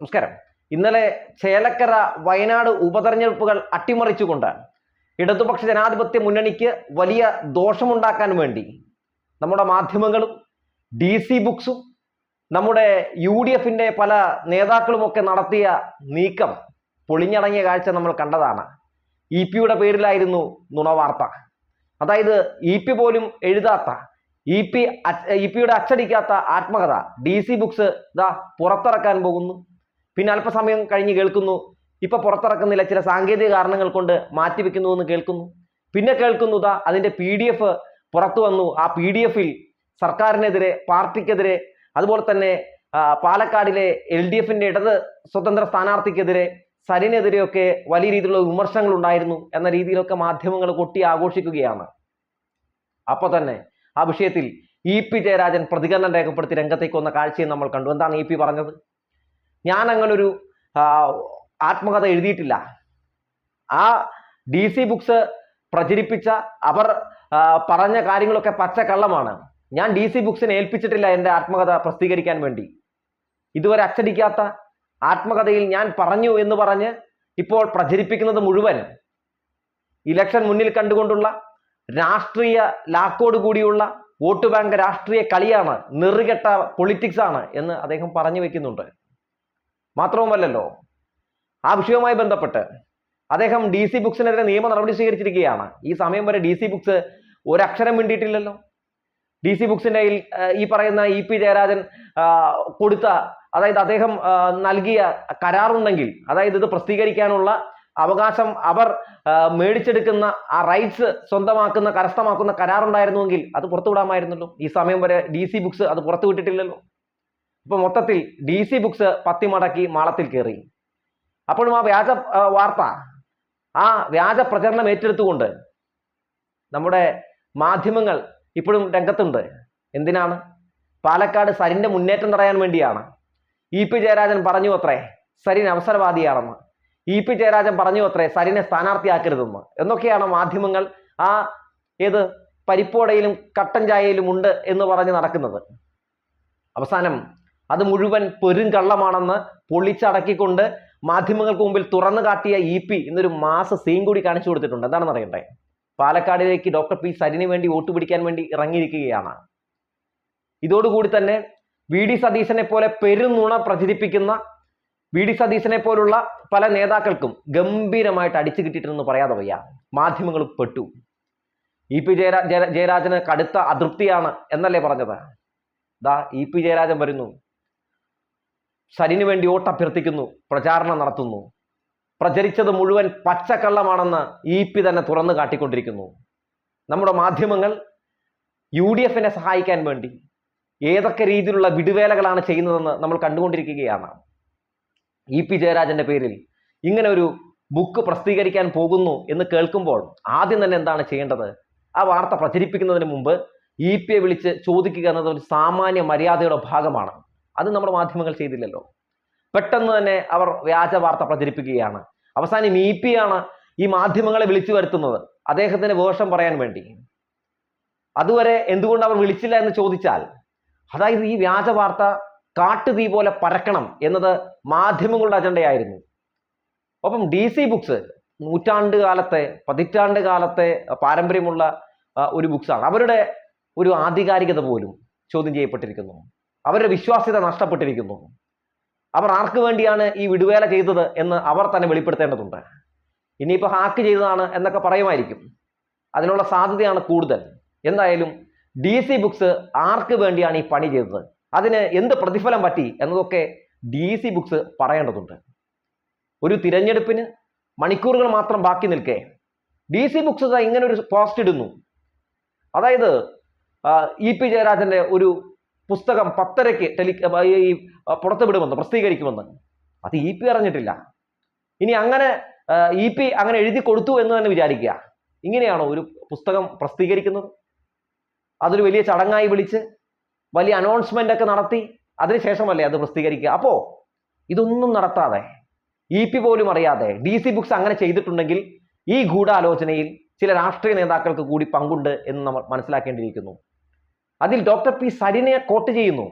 നമസ്കാരം. ഇന്നലെ ചേലക്കര വയനാട് ഉപതെരഞ്ഞെടുപ്പുകൾ അട്ടിമറിച്ചുകൊണ്ട് ഇടതുപക്ഷ ജനാധിപത്യ മുന്നണിക്ക് വലിയ ദോഷമുണ്ടാക്കാൻ വേണ്ടി നമ്മുടെ മാധ്യമങ്ങളും ഡി സി ബുക്സും നമ്മുടെ യു ഡി എഫിന്റെ പല നേതാക്കളുമൊക്കെ നടത്തിയ നീക്കം പൊളിഞ്ഞടങ്ങിയ കാഴ്ച നമ്മൾ കണ്ടതാണ്. ഇ പിയുടെ പേരിലായിരുന്നു നുണവാർത്ത. അതായത് ഇ പി പോലും എഴുതാത്ത ഇ പി ഇ പിയുടെ അച്ചടിക്കാത്ത ആത്മകഥ ഡി സി ബുക്സ് ഇതാ പുറത്തിറക്കാൻ പോകുന്നു. പിന്നെ അല്പസമയം കഴിഞ്ഞ് കേൾക്കുന്നു. ഇപ്പൊ പുറത്തിറക്കുന്നില്ല. ചില സാങ്കേതിക കാരണങ്ങൾ കൊണ്ട് മാറ്റിവെക്കുന്നു എന്ന് കേൾക്കുന്നു. പിന്നെ കേൾക്കുന്നു ഇതാ അതിന്റെ പി ഡി എഫ് പുറത്തു വന്നു. ആ പി ഡി എഫിൽ സർക്കാരിനെതിരെ പാർട്ടിക്കെതിരെ അതുപോലെ തന്നെ പാലക്കാടിലെ എൽ ഡി എഫിന്റെ ഇടത് സ്വതന്ത്ര സ്ഥാനാർത്ഥിക്കെതിരെ സരിനെതിരെയൊക്കെ വലിയ രീതിയിലുള്ള വിമർശനങ്ങൾ ഉണ്ടായിരുന്നു എന്ന രീതിയിലൊക്കെ മാധ്യമങ്ങൾ കൊട്ടി ആഘോഷിക്കുകയാണ്. അപ്പൊ തന്നെ ആ വിഷയത്തിൽ ഇ പി ജയരാജൻ പ്രതികരണം രേഖപ്പെടുത്തി രംഗത്തേക്ക് വന്ന കാഴ്ചയും നമ്മൾ കണ്ടു. എന്താണ് ഇ പി പറഞ്ഞത്? ഞാൻ അങ്ങനൊരു ആത്മകഥ എഴുതിയിട്ടില്ല. ആ ഡി സി ബുക്സ് പ്രചരിപ്പിച്ച അവർ പറഞ്ഞ കാര്യങ്ങളൊക്കെ പച്ചക്കള്ളമാണ്. ഞാൻ ഡി സി ബുക്സിനെ ഏൽപ്പിച്ചിട്ടില്ല എന്റെ ആത്മകഥ പ്രസിദ്ധീകരിക്കാൻ വേണ്ടി. ഇതുവരെ അച്ചടിക്കാത്ത ആത്മകഥയിൽ ഞാൻ പറഞ്ഞു എന്ന് പറഞ്ഞ് ഇപ്പോൾ പ്രചരിപ്പിക്കുന്നത് മുഴുവൻ ഇലക്ഷൻ മുന്നിൽ കണ്ടുകൊണ്ടുള്ള രാഷ്ട്രീയ ലാക്കോട് കൂടിയുള്ള വോട്ട് ബാങ്ക് രാഷ്ട്രീയ കളിയാണ് നെറുകെട്ട പൊളിറ്റിക്സ് ആണ് എന്ന് അദ്ദേഹം പറഞ്ഞു വെക്കുന്നുണ്ട്. മാത്രവുമല്ലല്ലോ. ആ വിഷയവുമായി ബന്ധപ്പെട്ട് അദ്ദേഹം ഡി സി ബുക്സിനെതിരെ നിയമ നടപടി സ്വീകരിച്ചിരിക്കുകയാണ്. ഈ സമയം വരെ ഡി സി ബുക്സ് ഒരക്ഷരം വേണ്ടിയിട്ടില്ലല്ലോ ഡി സി ബുക്സിന്റെ ഈ പറയുന്ന ഇ പി ജയരാജൻ കൊടുത്ത അതായത് അദ്ദേഹം നൽകിയ കരാറുണ്ടെങ്കിൽ അതായത് ഇത് പ്രസിദ്ധീകരിക്കാനുള്ള അവകാശം അവർ മേടിച്ചെടുക്കുന്ന ആ റൈറ്റ്സ് സ്വന്തമാക്കുന്ന കരസ്ഥമാക്കുന്ന കരാറുണ്ടായിരുന്നുവെങ്കിൽ അത് പുറത്തുവിടാമായിരുന്നല്ലോ. ഈ സമയം വരെ ഡി സി ബുക്സ് അത് പുറത്തുവിട്ടിട്ടില്ലല്ലോ. ഇപ്പൊ മൊത്തത്തിൽ ഡി സി ബുക്സ് പത്തി മടക്കി മാളത്തിൽ കയറി അപ്പോഴും ആ വ്യാജ വാർത്ത ആ വ്യാജ പ്രചരണം ഏറ്റെടുത്തുകൊണ്ട് നമ്മുടെ മാധ്യമങ്ങൾ ഇപ്പോഴും രംഗത്തുണ്ട്. എന്തിനാണ്? പാലക്കാട് സരിന്റെ മുന്നേറ്റം തടയാൻ വേണ്ടിയാണ്. ഇ പി ജയരാജൻ പറഞ്ഞു അത്രേ സരിൻ അവസരവാദിയാണെന്ന്. ഇ പി ജയരാജൻ പറഞ്ഞു അത്രേ സരിനെ സ്ഥാനാർത്ഥിയാക്കരുതെന്ന്. എന്നൊക്കെയാണ് മാധ്യമങ്ങൾ ആ ഏത് പരിപ്പോടയിലും കട്ടൻ ചായയിലും ഉണ്ട് എന്ന് പറഞ്ഞ് നടക്കുന്നത്. അവസാനം അത് മുഴുവൻ പെരും കള്ളമാണെന്ന് പൊളിച്ചടക്കിക്കൊണ്ട് മാധ്യമങ്ങൾക്ക് മുമ്പിൽ തുറന്നു കാട്ടിയ ഇ പി ഇന്നൊരു മാസ സീൻ കൂടി കാണിച്ചു കൊടുത്തിട്ടുണ്ട്. എന്താണെന്ന് അറിയട്ടെ പാലക്കാടിലേക്ക് ഡോക്ടർ പി സരിന് വേണ്ടി വോട്ട് പിടിക്കാൻ വേണ്ടി ഇറങ്ങിയിരിക്കുകയാണ്. ഇതോടുകൂടി തന്നെ വി ഡി സതീശനെ പോലെ പെരുനുണ പ്രചരിപ്പിക്കുന്ന വി ഡി സതീശനെ പോലുള്ള പല നേതാക്കൾക്കും ഗംഭീരമായിട്ട് അടിച്ചു കിട്ടിയിട്ടുണ്ടെന്ന് പറയാതെ വയ്യ. മാധ്യമങ്ങൾ പെട്ടു. ഇ പി ജയരാ ജയ- ജയരാജന് കടുത്ത അതൃപ്തിയാണ് എന്നല്ലേ പറഞ്ഞത്? ദാ ഇ പി ജയരാജൻ വരുന്നു. സരിന് വേണ്ടി ഓട്ടഭ്യർത്ഥിക്കുന്നു പ്രചാരണം നടത്തുന്നു. പ്രചരിച്ചത് മുഴുവൻ പച്ചക്കള്ളമാണെന്ന് ഇ പി തന്നെ തുറന്നു കാട്ടിക്കൊണ്ടിരിക്കുന്നു. നമ്മുടെ മാധ്യമങ്ങൾ യു ഡി എഫിനെ സഹായിക്കാൻ വേണ്ടി ഏതൊക്കെ രീതിയിലുള്ള വിടുവേലകളാണ് ചെയ്യുന്നതെന്ന് നമ്മൾ കണ്ടുകൊണ്ടിരിക്കുകയാണ്. ഇ പി ജയരാജന്റെ പേരിൽ ഇങ്ങനെ ഒരു ബുക്ക് പ്രസിദ്ധീകരിക്കാൻ പോകുന്നു എന്ന് കേൾക്കുമ്പോൾ ആദ്യം തന്നെ എന്താണ് ചെയ്യേണ്ടത്? ആ വാർത്ത പ്രചരിപ്പിക്കുന്നതിന് മുമ്പ് ഇ പിയെ വിളിച്ച് ചോദിക്കുക എന്നത് ഒരു സാമാന്യ മര്യാദയുടെ ഭാഗമാണ്. അത് നമ്മുടെ മാധ്യമങ്ങൾ ചെയ്തില്ലല്ലോ. പെട്ടെന്ന് തന്നെ അവർ വ്യാജ വാർത്ത പ്രചരിപ്പിക്കുകയാണ്. അവസാനം ഇ പി ആണ് ഈ മാധ്യമങ്ങളെ വിളിച്ചു വരുത്തുന്നത്. അദ്ദേഹത്തിന് വേഷം പറയാൻ വേണ്ടി. അതുവരെ എന്തുകൊണ്ട് അവർ വിളിച്ചില്ല എന്ന് ചോദിച്ചാൽ അതായത് ഈ വ്യാജ വാർത്ത കാട്ടുതീ പോലെ പരക്കണം എന്നത് മാധ്യമങ്ങളുടെ അജണ്ടയായിരുന്നു. ഒപ്പം ഡി സി ബുക്സ് നൂറ്റാണ്ട് കാലത്തെ പതിറ്റാണ്ട് കാലത്തെ പാരമ്പര്യമുള്ള ഒരു ബുക്സാണ്. അവരുടെ ഒരു ആധികാരികത പോലും ചോദ്യം ചെയ്യപ്പെട്ടിരിക്കുന്നു. അവരുടെ വിശ്വാസ്യത നഷ്ടപ്പെട്ടിരിക്കുന്നു. അവർ ആർക്ക് വേണ്ടിയാണ് ഈ വിടുവേല ചെയ്തത് എന്ന് അവർ തന്നെ വെളിപ്പെടുത്തേണ്ടതുണ്ട്. ഇനിയിപ്പോൾ ഹാക്ക് ചെയ്തതാണ് എന്നൊക്കെ പറയുമായിരിക്കും. അതിനുള്ള സാധ്യതയാണ് കൂടുതൽ. എന്തായാലും ഡി സി ബുക്സ് ആർക്ക് വേണ്ടിയാണ് ഈ പണി ചെയ്തത്? അതിന് എന്ത് പ്രതിഫലം പറ്റി എന്നതൊക്കെ ഡി സി ബുക്സ് പറയേണ്ടതുണ്ട്. ഒരു തിരഞ്ഞെടുപ്പിന് മണിക്കൂറുകൾ മാത്രം ബാക്കി നിൽക്കേ. ഡി സി ബുക്സ് ഇങ്ങനെ ഒരു പോസ്റ്റ് ഇടുന്നു. അതായത് ഇ പി ജയരാജന്റെ ഒരു പുസ്തകം പത്തരയ്ക്ക് ടെലി ഈ പുറത്ത് വിടുമെന്ന് പ്രസിദ്ധീകരിക്കുമെന്ന്. അത് ഇ പി അറിഞ്ഞിട്ടില്ല. ഇനി അങ്ങനെ ഇ പി അങ്ങനെ എഴുതി കൊടുത്തു എന്ന് തന്നെ വിചാരിക്കുക. ഇങ്ങനെയാണോ ഒരു പുസ്തകം പ്രസിദ്ധീകരിക്കുന്നത്? അതൊരു വലിയ ചടങ്ങായി വിളിച്ച് വലിയ അനൗൺസ്മെന്റ് ഒക്കെ നടത്തി അതിനുശേഷമല്ലേ അത് പ്രസിദ്ധീകരിക്കുക? അപ്പോ ഇതൊന്നും നടത്താതെ ഇ പി പോലും അറിയാതെ ഡി സി ബുക്സ് അങ്ങനെ ചെയ്തിട്ടുണ്ടെങ്കിൽ ഈ ഗൂഢാലോചനയിൽ ചില രാഷ്ട്രീയ നേതാക്കൾക്ക് കൂടി പങ്കുണ്ട് എന്ന് നമ്മൾ മനസ്സിലാക്കേണ്ടിയിരിക്കുന്നു. അതിൽ ഡോക്ടർ പി സരിനെ കോട്ട് ചെയ്യുന്നു.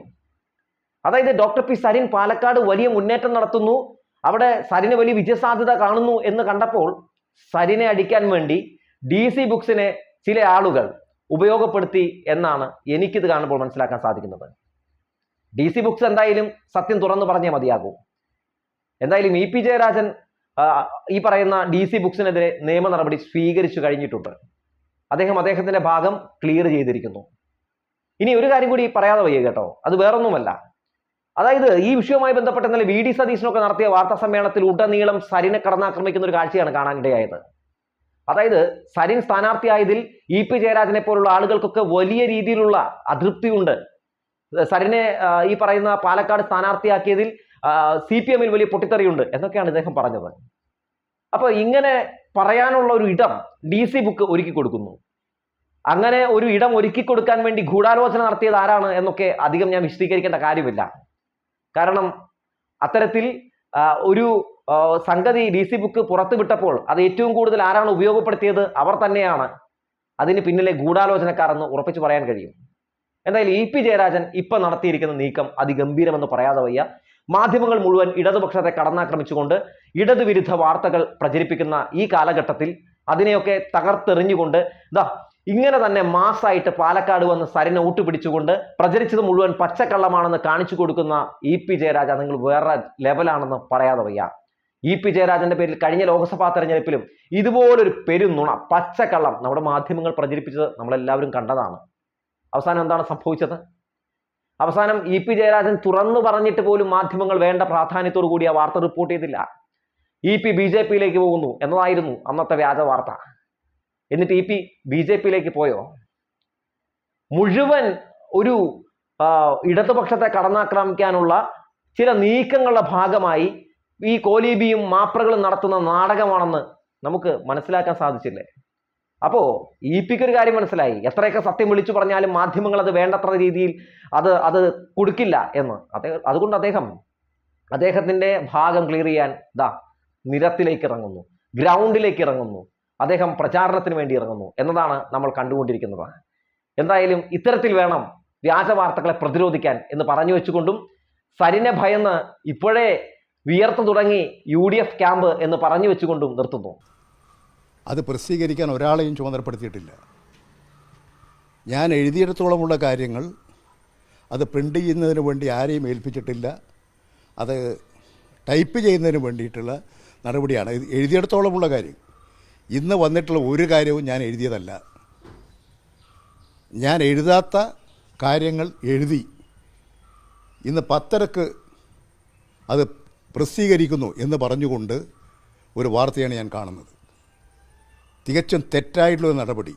അതായത് ഡോക്ടർ പി സരിൻ പാലക്കാട് വലിയ മുന്നേറ്റം നടത്തുന്നു. അവിടെ സരിന് വലിയ വിജയസാധ്യത കാണുന്നു എന്ന് കണ്ടപ്പോൾ സരിനെ അടിക്കാൻ വേണ്ടി ഡി സി ബുക്സിനെ ചില ആളുകൾ ഉപയോഗപ്പെടുത്തി എന്നാണ് എനിക്കിത് കാണുമ്പോൾ മനസ്സിലാക്കാൻ സാധിക്കുന്നത്. ഡി സി ബുക്സ് എന്തായാലും സത്യം തുറന്നു പറഞ്ഞേ മതിയാകൂ. എന്തായാലും ഇ പി ജയരാജൻ ഈ പറയുന്ന ഡി സി ബുക്സിനെതിരെ നിയമ നടപടി സ്വീകരിച്ചു കഴിഞ്ഞിട്ടുണ്ട്. അദ്ദേഹം അദ്ദേഹത്തിന്റെ ഭാഗം ക്ലിയർ ചെയ്തിരിക്കുന്നു. ഇനി ഒരു കാര്യം കൂടി പറയാതെ വയ്യ കേട്ടോ. അത് വേറൊന്നുമല്ല. അതായത് ഈ വിഷയവുമായി ബന്ധപ്പെട്ട് ഇന്നലെ വി ഡി സതീശനൊക്കെ നടത്തിയ വാർത്താ സമ്മേളനത്തിൽ ഉടനീളം സരിനെ കടന്നാക്രമിക്കുന്ന ഒരു കാഴ്ചയാണ് കാണാനിടയായത് അതായത് സരിൻ സ്ഥാനാർത്ഥിയായതിൽ ഇ പി ജയരാജനെ പോലുള്ള ആളുകൾക്കൊക്കെ വലിയ രീതിയിലുള്ള അതൃപ്തിയുണ്ട്. സരിനെ ഈ പറയുന്ന പാലക്കാട് സ്ഥാനാർത്ഥിയാക്കിയതിൽ സി പി എമ്മിൽ വലിയ പൊട്ടിത്തെറിയുണ്ട് എന്നൊക്കെയാണ് ഇദ്ദേഹം പറഞ്ഞത്. അപ്പൊ ഇങ്ങനെ പറയാനുള്ള ഒരു ഇടം ഡി സി ബുക്ക് ഒരുക്കി കൊടുക്കുന്നു. അങ്ങനെ ഒരു ഇടം ഒരുക്കി കൊടുക്കാൻ വേണ്ടി ഗൂഢാലോചന നടത്തിയത് ആരാണ് എന്നൊക്കെ അധികം ഞാൻ വിശദീകരിക്കേണ്ട കാര്യമില്ല. കാരണം അത്തരത്തിൽ ഒരു സംഗതി ഡി സി ബുക്ക് പുറത്തു വിട്ടപ്പോൾ അത് ഏറ്റവും കൂടുതൽ ആരാണ് ഉപയോഗപ്പെടുത്തിയത്? അവർ തന്നെയാണ്. അതിന് പിന്നിലെ ഗൂഢാലോചനക്കാർ എന്ന് ഉറപ്പിച്ചു പറയാൻ കഴിയും. എന്തായാലും ഇ പി ജയരാജൻ ഇപ്പൊ നടത്തിയിരിക്കുന്ന നീക്കം അതിഗംഭീരമെന്ന് പറയാതെ വയ്യ. മാധ്യമങ്ങൾ മുഴുവൻ ഇടതുപക്ഷത്തെ കടന്നാക്രമിച്ചുകൊണ്ട് ഇടതുവിരുദ്ധ വാർത്തകൾ പ്രചരിപ്പിക്കുന്ന ഈ കാലഘട്ടത്തിൽ അതിനെയൊക്കെ തകർത്തെറിഞ്ഞുകൊണ്ട് ദാ ഇങ്ങനെ തന്നെ മാസായിട്ട് പാലക്കാട് വന്ന് സരിനെ ഊട്ടുപിടിച്ചുകൊണ്ട് പ്രചരിച്ചത് മുഴുവൻ പച്ചക്കള്ളമാണെന്ന് കാണിച്ചു കൊടുക്കുന്ന ഇ പി ജയരാജ നിങ്ങൾ വേറെ ലെവലാണെന്ന് പറയാതെ വയ്യ. ഇ പി ജയരാജന്റെ പേരിൽ കഴിഞ്ഞ ലോക്സഭാ തെരഞ്ഞെടുപ്പിലും ഇതുപോലൊരു പെരുന്നുണ പച്ചക്കള്ളം നമ്മുടെ മാധ്യമങ്ങൾ പ്രചരിപ്പിച്ചത് നമ്മളെല്ലാവരും കണ്ടതാണ്. അവസാനം എന്താണ് സംഭവിച്ചത്? അവസാനം ഇ പി ജയരാജൻ തുറന്നു പറഞ്ഞിട്ട് പോലും മാധ്യമങ്ങൾ വേണ്ട പ്രാധാന്യത്തോടു കൂടി ആ വാർത്ത റിപ്പോർട്ട് ചെയ്തില്ല. ഇ പി ബി ജെ പിയിലേക്ക് പോകുന്നു എന്നതായിരുന്നു അന്നത്തെ വ്യാജ വാർത്ത. എന്നിട്ട് ഇ പി ബി ജെ പിയിലേക്ക് പോയോ? മുഴുവൻ ഒരു ഇടതുപക്ഷത്തെ കടന്നാക്രമിക്കാനുള്ള ചില നീക്കങ്ങളുടെ ഭാഗമായി ഈ കോലീബിയും മാപ്രകളും നടത്തുന്ന നാടകമാണെന്ന് നമുക്ക് മനസ്സിലാക്കാൻ സാധിച്ചില്ലേ? അപ്പോ ഇ പിക്ക് ഒരു കാര്യം മനസ്സിലായി. എത്രയൊക്കെ സത്യം വിളിച്ചു പറഞ്ഞാലും മാധ്യമങ്ങൾ അത് വേണ്ടത്ര രീതിയിൽ അത് അത് കൊടുക്കില്ല എന്ന്. അതുകൊണ്ട് അദ്ദേഹം അദ്ദേഹത്തിന്റെ ഭാഗം ക്ലിയർ ചെയ്യാൻ ദാ നിരത്തിലേക്ക് ഇറങ്ങുന്നു. ഗ്രൗണ്ടിലേക്ക് ഇറങ്ങുന്നു. അദ്ദേഹം പ്രചാരണത്തിന് വേണ്ടി ഇറങ്ങുന്നു എന്നതാണ് നമ്മൾ കണ്ടുകൊണ്ടിരിക്കുന്നത്. എന്തായാലും ഇത്തരത്തിൽ വേണം വ്യാജ വാർത്തകളെ പ്രതിരോധിക്കാൻ എന്ന് പറഞ്ഞു വെച്ചുകൊണ്ടും സരിനെ ഭയന്ന് ഇപ്പോഴേ വിയർത്തു തുടങ്ങി യു ഡി എഫ് ക്യാമ്പ് എന്ന് പറഞ്ഞു വെച്ചുകൊണ്ടും നിർത്തുന്നു. അത് പ്രസിദ്ധീകരിക്കാൻ ഒരാളെയും ചുമതലപ്പെടുത്തിയിട്ടില്ല. ഞാൻ എഴുതിയിടത്തോളമുള്ള കാര്യങ്ങൾ അത് പ്രിന്റ് ചെയ്യുന്നതിന് വേണ്ടി ആരെയും ഏൽപ്പിച്ചിട്ടില്ല. അത് ടൈപ്പ് ചെയ്യുന്നതിന് വേണ്ടിയിട്ടുള്ള നടപടിയാണ്. എഴുതിയിടത്തോളമുള്ള കാര്യം. ഇന്ന് വന്നിട്ടുള്ള ഒരു കാര്യവും ഞാൻ എഴുതിയതല്ല. ഞാൻ എഴുതാത്ത കാര്യങ്ങൾ എഴുതി. ഇന്ന് പത്തരക്ക് അത് പ്രസിദ്ധീകരിക്കുന്നു എന്ന് പറഞ്ഞുകൊണ്ട് ഒരു വാർത്തയാണ് ഞാൻ കാണുന്നത്. തികച്ചും തെറ്റായിട്ടുള്ള നടപടി.